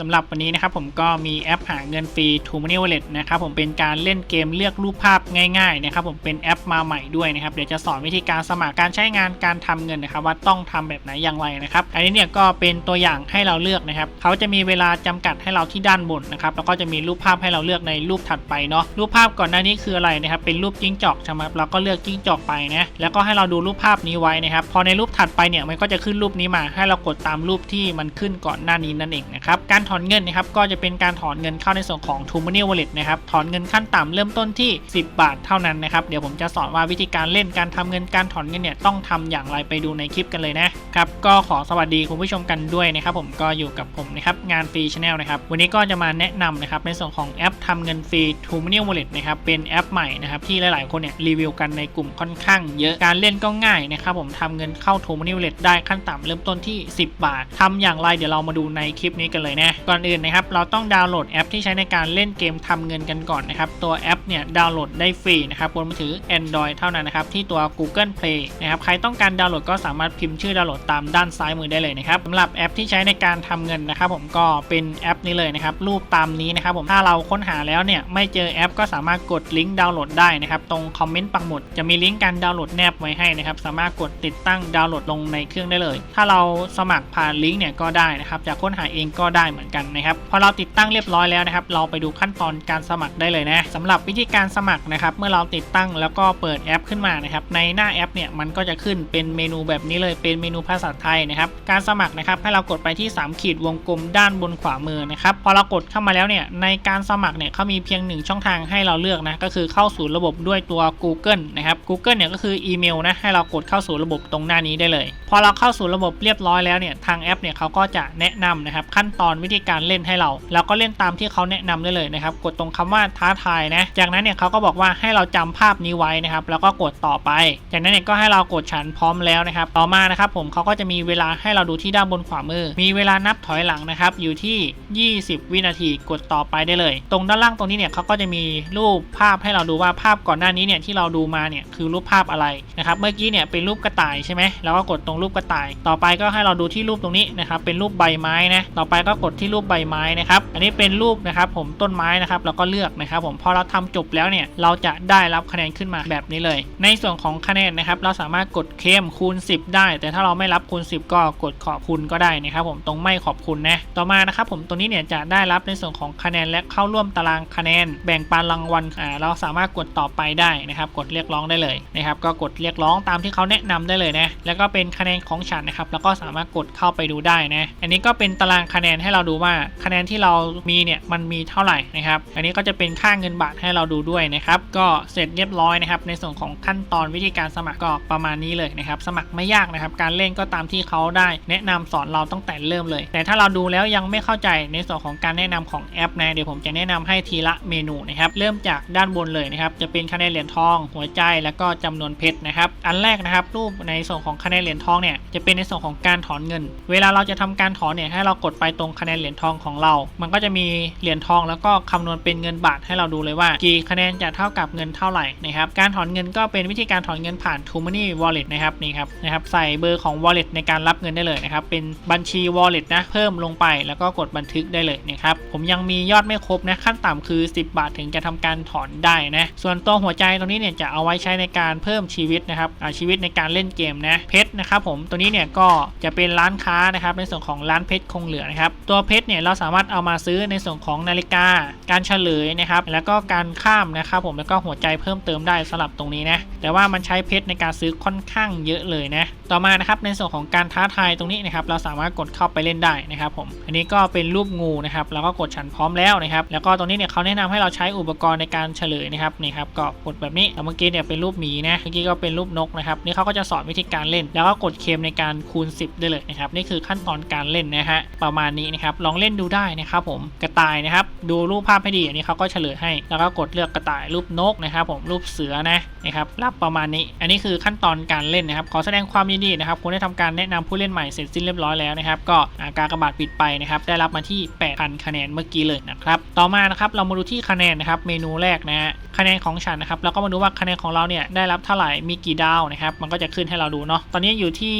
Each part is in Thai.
สำหรับวันนี้นะครับผมก็มีแอปหาเงินฟรี t o Money Wallet นะครับผมเป็นการเล่นเกมเลือกรูปภาพง่ายๆนะครับผมเป็นแอปมาใหม่ด้วยนะครับเดี๋ยวจะสอนวิธีการสมัครการใช้งานการทำเงินนะครับว่าต้องทำแบบไหนอย่างไรนะครับอันนี้เนี่ยก็เป็นตัวอย่างให้เราเลือกนะครับเขาจะมีเวลาจำกัดให้เราที่ด้านบนนะครับแล้วก็จะมีรูปภาพให้เราเลือกในรูปถัดไปเนาะรูปภาพก่อนหน้านี้คืออะไรนะครับเป็นรูปจิ้งจอกใช่ไหมเราก็เลือกจิ้งจอกไปนะแล้วก็ให้เราดูรูปภาพนี้ไว้นะครับพอในรูปถัดไปเนี่ยมันก็จะขึ้นรูปนี้มาให้เรากดตามรูปที่มันขึ้นก่อนหน้านี้นั่นเองนะครับการถอนเงินนะครับก็จะเป็นการถอนเงินเข้าในส่วนของ t o Money Wallet นะครับถอนเงินขั้นต่ำเริ่มต้นที่ 10 บาทเท่านั้นนะครับเดี๋ยวผมจะสอนว่าวิธีการเล่นการทำเงินการถอนเงินเนี่ยต้องทำอย่างไรไปดูในคลิปกันเลยนะครับก็ขอสวัสดีคุณผู้ชมกันด้วยนะครับผมก็อยู่กับผมนะครับงานฟรีชาแนลนะครับวันนี้ก็จะมาแนะนำนะครับในส่วนของแอปทำเงินฟรี t o Money Wallet นะครับเป็นแอปใหม่นะครับที่หลายๆคนเนี่ยรีวิวกันในกลุ่มค่อนข้างเยอะการเล่นก็ง่ายนะครับผมทำเงินเข้า t o Money Wallet ได้ขั้นต่ำเริ่มต้นที่ 10 บาททำอย่างไรเดี๋ยวเรามาดูในคลิปนี้กันเลยนะก่อนอื่นนะครับ เราต้องดาวน์โหลดแอปที่ใช้ในการเล่นเกมทำเงินกันก่อนนะครับ ตัวแอปเนี่ยดาวน์โหลดได้ฟรีนะครับบนมือถือ Android เท่านั้นนะครับ ที่ตัว Google Play นะครับ ใครต้องการดาวน์โหลดก็สามารถพิมพ์ชื่อดาวน์โหลดตามด้านซ้ายมือได้เลยนะครับสำหรับแอปที่ใช้ในการทำเงินนะครับ ผมก็เป็นแอปนี้เลยนะครับ รูปตามนี้นะครับ ผม ถ้าเราค้นหาแล้วเนี่ยไม่เจอแอป ก็สามารถกดลิงก์ดาวน์โหลดได้นะครับ ตรงคอมเมนต์ปักหมุดจะมีลิงก์การดาวน์โหลดแนบไว้ให้นะครับ สามารถกดติดตั้งดาวน์โหลดลงในเครื่องได้เลย ถ้าเราสมัครผ่านลิงก์เนี่ยก็ได้นะครับจะค้นหาเองก็ได้เหมือนกันนะครับพอเราติดตั้งเรียบร้อยแล้วนะครับ เราไปดูขั้นตอนการสมัครได้เลยนะสำหรับวิธีการสมัครนะครับ เมื่อเราติดตั้งแล้วก็เปิดแอปขึ้นมานะครับ ในหน้าแอปเนี่ยมันก็จะขึ้นเป็นเมนูแบบนี้เลยเป็นเมนูภาษาไทยนะครับ การสมัครนะครับให้เรากดไปที่ 3 ขีดวงกลมด้านบนขวามือนะครับ พอเรากดเข้ามาแล้วเนี่ยในการสมัครเนี่ยเขามีเพียงหนึ่งช่องทางให้เราเลือกนะก็คือเข้าสู่ระบบด้วยตัว Google นะครับ Google เนี่ยก็คืออีเมลนะให้เรากดเข้าสู่ระบบตรงหน้านี้ได้เลย พอเราเข้าสู่ระบบเรียบร้อยแล้วเนี่ยทางแอปเนี่ยเขาก็จะแนะนำนะครับขั้นตอนวิธีการเล่นให้เราแล้วก็เล่นตามที่เขาแนะนำได้เลยนะครับกดตรงคำว่าท้าทายนะจากนั้นเนี่ยเขาก็บอกว่าให้เราจำภาพนี้ไว้นะครับแล้วก็กดต่อไปจากนั้นเนี่ยก็ให้เรากดฉันพร้อมแล้วนะครับต่อมานะครับผมเขาก็จะมีเวลาให้เราดูที่ด้านบนขวามือ มีเวลานับถอยหลังนะครับอยู่ที่ 20 วินาทีกดต่อไปได้เลย ตรงด้านล่างตรงนี้เนี่ยเขาก็จะมีรูปภาพให้เราดูว่าภาพก่อนหน้านี้เนี่ยที่เราดูมาเนี่ยคือรูปภาพอะไรนะครับเมื่อกี้เนี่ยเป็นรูปกระต่ายใช่ไหมแล้วก็กดตรงรูปกระต่าย ต่อไปก็ให้เราดูที่รูปตรงนี้นะครับเป็นรูปใบไม้นะต่อไปก็กดที่รูปใบไม้นะครับ อันนี้เป็นรูปนะครับผมต้นไม้นะครับแล้วก็เลือกนะครับ ผมพอเราทำจบแล้วเนี่ยเราจะได้รับคะแนนขึ้นมาแบบนี้เลย ในส่วนของคะแนนนะครับ เราสามารถกดเคลมคูณ 10 ได้ แต่ถ้าเราไม่รับคูณ 10 ก็กดขอบคุณก็ได้นะครับ ผมตรงไม่ขอบคุณนะต่อมานะครับ ผมตรงนี้เนี่ยจะได้รับในส่วนของคะแนนและเข้าร่วมตารางคะแนน แบ่งปันรางวัลอ่าเราสามารถกดต่อไปได้นะครับ กดเรียกร้องได้เลยนะครับ ก็กดเรียกร้องตามที่เขาแนะนำได้เลยนะแล้วก็เป็นคะแนนของฉันนะครับ แล้วก็สามารถกดเข้าไปดูได้นะอันนี้ก็เป็นตารางคะแนนให้เราดูว่าคะแนนที่เรามีเนี่ยมันมีเท่าไหร่นะครับ อันนี้ก็จะเป็นค่าเงินบาทให้เราดูด้วยนะครับ ก็เสร็จเรียบร้อยนะครับในส่วนของขั้นตอนวิธีการสมัครก็ประมาณนี้เลยนะครับ สมัครไม่ยากนะครับ การเล่นก็ตามที่เขาได้แนะนำสอนเราตั้งแต่เริ่มเลย แต่ถ้าเราดูแล้วยังไม่เข้าใจในส่วนของการแนะนำของแอปนะเดี๋ยวผมจะแนะนำให้ทีละเมนูนะครับเริ่มจากด้านบนเลยนะครับจะเป็นคะแนนเหรียญทอง หัวใจแล้วก็จำนวนเพชรนะครับ อันแรกนะครับรูปในส่วนของคะแนนเหรียญทองเนี่ยจะเป็นในส่วนของการถอนเงิน เวลาเราจะทำการถอนเนี่ยให้เรากดไปตรงคะแนนเหรียญทองของเรา มันก็จะมีเหรียญทองแล้วก็คำนวณเป็นเงินบาทให้เราดูเลยว่ากี่คะแนนจะเท่ากับเงินเท่าไหร่นะครับการถอนเงินก็เป็นวิธีการถอนเงินผ่าน t o Money Wallet นะครับนี่ครับนะครับใส่เบอร์ของ Wallet ในการรับเงินได้เลยนะครับเป็นบัญชี Wallet นะเพิ่มลงไปแล้วก็กดบันทึกได้เลยนะครับผมยังมียอดไม่ครบนะขั้นต่ำคือ 10 บาทถึงจะทำการถอนได้นะส่วนตัวหัวใจตรงนี้เนี่ยจะเอาไว้ใช้ในการเพิ่มชีวิตนะครับชีวิตในการเล่นเกมนะเพชรนะครับผมตัวนี้เนี่ยก็จะเป็นร้านค้านะครับในส่วนของร้านเพชรคงเหลือนะครับตัวเพชรเนี่ยเราสามารถเอามาซื้อในส่วนของนาฬิกา การเฉลยนะครับแล้วก็การข้ามนะครับผมแล้วก็หัวใจเพิ่มเติมได้สำหรับตรงนี้นะแต่ว่ามันใช้เพชรในการซื้อค่อนข้างเยอะเลยนะต่อมานะครับในส่วนของการท้าทายตรงนี้นะครับเราสามารถกดเข้าไปเล่นได้นะครับผมอันนี้ก็เป็นรูปงูนะครับแล้วก็กดฉันพร้อมแล้วนะครับแล้วก็ตรงนี้เนี่ยเขาแนะนำให้เราใช้อุปกรณ์ในการเฉลยนะครับนี่ครับก็กดแบบนี้แล้วเมื่อกี้เนี่ยเป็นรูปหมีนะเมื่อกี้ก็เป็นรูปนกนะครับนี่เขาก็จะสอนวิธีการเล่น แล้วก็กดเคมในการคูณ 10 ได้เลยนะครับนี่คือขั้นตอนการเล่นนะฮะประมาณนี้นะครับลองเล่นดูได้นะครับผมกระต่ายนะครับ ดูรูปภาพให้ดีอันนี้เขาก็เฉลยให้ แล้วก็กดเลือกกระต่ายรูปนกนะครับ ผมรูปเสือนะนะครับรับประมาณนี้ อันนี้คือขั้นตอนการเล่นนะครับ ขอแสดงความยินดีนะครับคุณได้ทำการแนะนำผู้เล่นใหม่เสร็จสิ้นเรียบร้อยแล้วนะครับ ก็การกระบาดปิดไปนะครับ ได้รับมาที่ 8,000 คะแนนเมื่อกี้เลยนะครับ ต่อมานะครับเรามาดูที่คะแนนนะครับ เมนูแรกนะฮะคะแนนของฉันนะครับเราก็มาดูว่าคะแนนของเราเนี่ยได้รับเท่าไหร่มีกี่ดาวนะครับ มันก็จะขึ้นให้เราดูเนาะตอนนี้อยู่ที่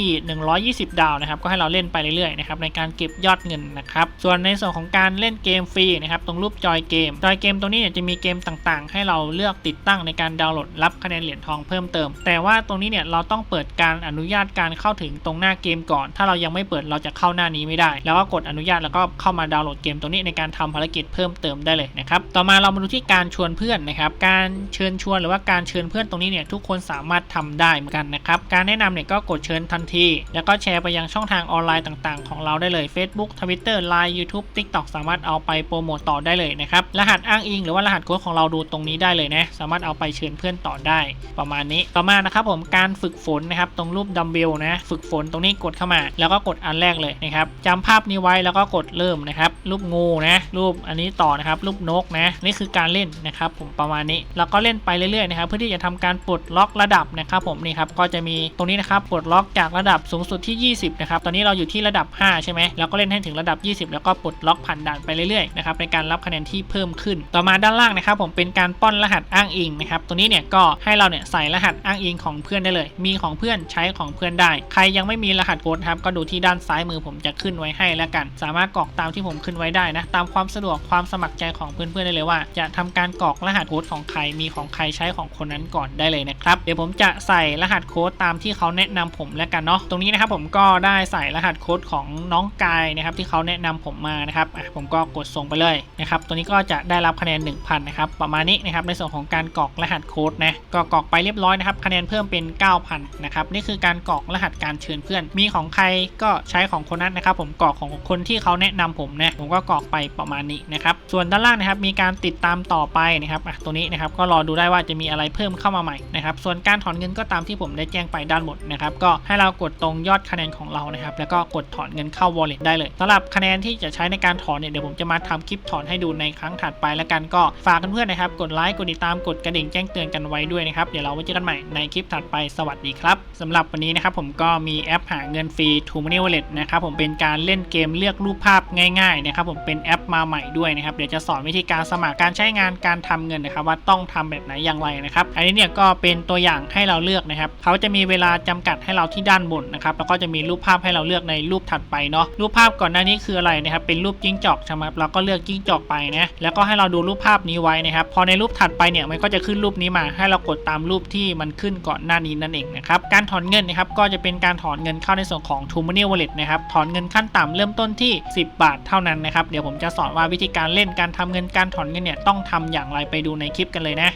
120 ดาวนะครับ ก็ให้เราเล่นไปเรื่อยๆนะครับในการเก็บยอดเงินนะครับส่วนในส่วนของการเล่นเกมฟรีนะครับตรงรูปจอยเกม จอยเกมตรงนี้เนี่ยจะมีเกมต่างๆ ให้เราเลือกติดตั้งในการดาวน์โหลดรับคะแนนเหรียญทองเพิ่มเติม แต่ว่าตรงนี้เนี่ยเราต้องเปิดการอนุญาตการเข้าถึงตรงหน้าเกมก่อน ถ้าเรายังไม่เปิดเราจะเข้าหน้านี้ไม่ได้ แล้วก็กดอนุญาตแล้วก็เข้ามาดาวน์โหลดเกมตรงนี้ในการทำภารกิจเพิ่มเติมได้เลยนะครับต่อมาเรามาดูที่การชวนเพื่อนนะครับการเชิญชวนหรือว่าการเชิญเพื่อนตรงนี้เนี่ยทุกคนสามารถทำได้เหมือนกันนะครับการแนะนำเนี่ยก็กดเชิญทันที แล้วก็แชร์ไปยังช่องทางออนไลน์ต่างๆ ของเราได้เลย Facebook Twitter Line YouTube TikTok สามารถเอาไปโปรโมตต่อได้เลยนะครับ รหัสอ้างอิงหรือว่ารหัสโค้ดของเราดูตรงนี้ได้เลยนะ สามารถเอาไปเชิญเพื่อนต่อได้ ประมาณนี้ ต่อมานะครับผมการฝึกฝนนะครับ ตรงรูปดัมเบลนะ ฝึกฝนตรงนี้กดเข้ามา แล้วก็กดอันแรกเลยนะครับจำภาพนี้ไว้แล้วก็กดเริ่มนะครับ รูปงูนะ รูปอันนี้ต่อนะครับ รูปนกนะ นี่คือการเล่นนะครับผมประมาณนี้ แล้วก็เล่นไปเรื่อยๆนะครับ เพื่อที่จะทำการปลดล็อกระดับนะครับผมนี่ครับ ก็จะมีตรงนี้นะครับ ปลดล็อกจากระดับสูงสุดที่ 20 นะครับ ตอนนี้เราอยู่ที่ระดับ 5 ใช่ไหมแล้วก็เล่นให้ถึงระดับ20 แล้วก็ปลดล็อกผ่านด่านไปเรื่อยๆนะครับในการรับคะแนนที่เพิ่มขึ้น ต่อมาด้านล่างนะครับผมเป็นการป้อนรหัสอ้างอิงนะครับตัวนี้เนี่ยก็ให้เราเนี่ยใส่รหัสอ้างอิงของเพื่อนได้เลย มีของเพื่อนใช้ของเพื่อนได้ ใครยังไม่มีรหัสโค้ดครับก็ดูที่ด้านซ้ายมือผมจะขึ้นไว้ให้แล้วกัน สามารถกรอกตามที่ผมขึ้นไว้ได้นะตามความสะดวกความสมัครใจของเพื่อนๆได้เลยว่า จะทำการกรอกรหัสโค้ดของใครมีของใครใช้ของคนนั้นก่อนได้เลยนะครับเดี๋ยวผมจะใส่รหัสโค้ดตามที่เขาแนะนำผมแล้วกันเนาะตรงนี้นะครับผมก็ได้ใส่รหัสโค้ดของน้องกายนะครับที่เขาแนะนำผมมานะครับอะผมก็กดส่งไปเลยนะครับตัวนี้ก็จะได้รับคะแนน 1,000 นะครับ ประมาณนี้นะครับในส่วนของการกรอกรหัสโค้ดนะก็กรอกไปเรียบร้อยนะครับคะแนนเพิ่มเป็น 9,000 นะครับนี่คือการกรอกรหัสการเชิญเพื่อน มีของใครก็ใช้ของคนนั้นนะครับ ผมกรอกของคนที่เขาแนะนำผมนะผมก็กรอกไปประมาณนี้นะครับส่วนด้านล่างนะครับมีการติดตามต่อไปนะครับอะตัวนี้นะครับก็รอดูได้ว่าจะมีอะไรเพิ่มเข้ามาใหม่นะครับส่วนการถอนเงินก็ตามที่ผมได้แจ้งไปด้านบนนะครับก็ให้เรากดตรงยอดคะแนนของเรานะครับแล้วก็กดถอนเงินเข้า wallet ได้เลยสำหรับคะแนนที่จะใช้ในการถอนเนี่ยเดี๋ยวผมจะมาทำคลิปถอนให้ดูในครั้งถัดไปแล้วกันก็ฝากเพื่อนๆนะครับ กดไลค์กดติดตามกดกระดิ่งแจ้งเตือนกันไว้ด้วยนะครับเดี๋ยวเราไว้เจอกันใหม่ในคลิปถัดไปสวัสดีครับสำหรับวันนี้นะครับผมก็มีแอปหาเงินฟรี t o Money Wallet นะครับผมเป็นการเล่นเกมเลือกรูปภาพง่ายๆนะครับผมเป็นแอปมาใหม่ด้วยนะครับเดี๋ยวจะสอนวิธีการสมัครการใช้งานการทำเงินนะครับว่าต้องทำแบบไหนอย่างไรนะครับอันนี้เนี่ยก็เป็นตัวอย่างให้เราเลือกนะครับเขาจะมีเวลาจำกัดให้เราที่ด้านบนนะครับแล้วก็จะมีรูปภาพให้เราเลือกในรูปถัดไปเนาะรูปภาพก่อนหน้านี้คืออะไรนะครับเป็นรูปจิ้งจอกใช่ไหมเราก็เลือกจิ้งจอกไปนะแล้วก็ให้เราดูรูปภาพนี้ไว้นะครับพอในรูปถัดไปเนี่ยมันก็จะขึ้นรูปนี้มา ให้เรากดตามรูปที่มันขึ้นก่อนหน้านี้นั่นเองนะครับการถอนเงินนะครับก็จะเป็นการถอนเงินเข้าในส่วนของ t o Money Wallet นะครับถอนเงินขั้นต่ำเริ่มต้นที่ 10 บาทเท่านั้นนะครับเดี๋ยวผมจะสอนว่าวิธีการเล่นการทำเงินการถอนเงินเนี่ยต้องทำอย่างไรไปดูในคลิปกันเลยนะ